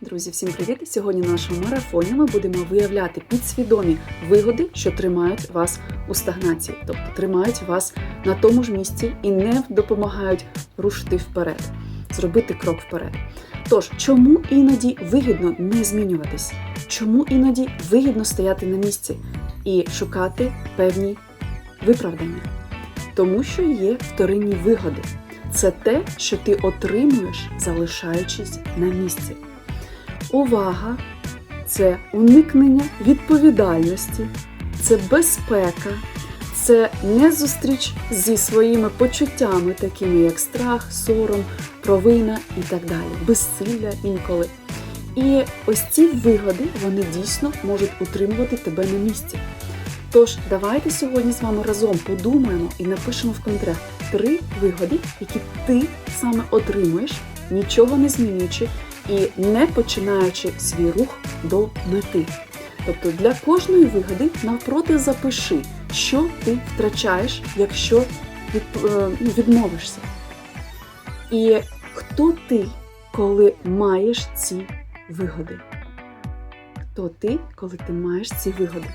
Друзі, всім привіт! Сьогодні на нашому марафоні ми будемо виявляти підсвідомі вигоди, що тримають вас у стагнації, тобто тримають вас на тому ж місці і не допомагають рушити вперед, зробити крок вперед. Тож, чому іноді вигідно не змінюватись? Чому іноді вигідно стояти на місці і шукати певні виправдання? Тому що є вторинні вигоди. Це те, що ти отримуєш, залишаючись на місці. Увага це уникнення відповідальності, це безпека, це не зустріч зі своїми почуттями, такими як страх, сором, провина і так далі, безсилля інколи. І ось ці вигоди вони дійсно можуть утримувати тебе на місці. Тож, давайте сьогодні з вами разом подумаємо і напишемо в коментарях три вигоди, які ти саме отримуєш, нічого не змінюючи і не починаючи свій рух до мети. Тобто для кожної вигоди навпроти запиши, що ти втрачаєш, якщо е, ну, відмовишся. І хто ти, коли маєш ці вигоди? Хто ти, коли ти маєш ці вигоди?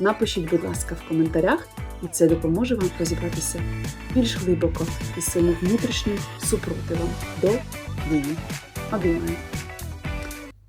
Напишіть, будь ласка, в коментарях, і це допоможе вам розібратися більш глибоко із своїм внутрішнім супротивом до війни. I'll be honest.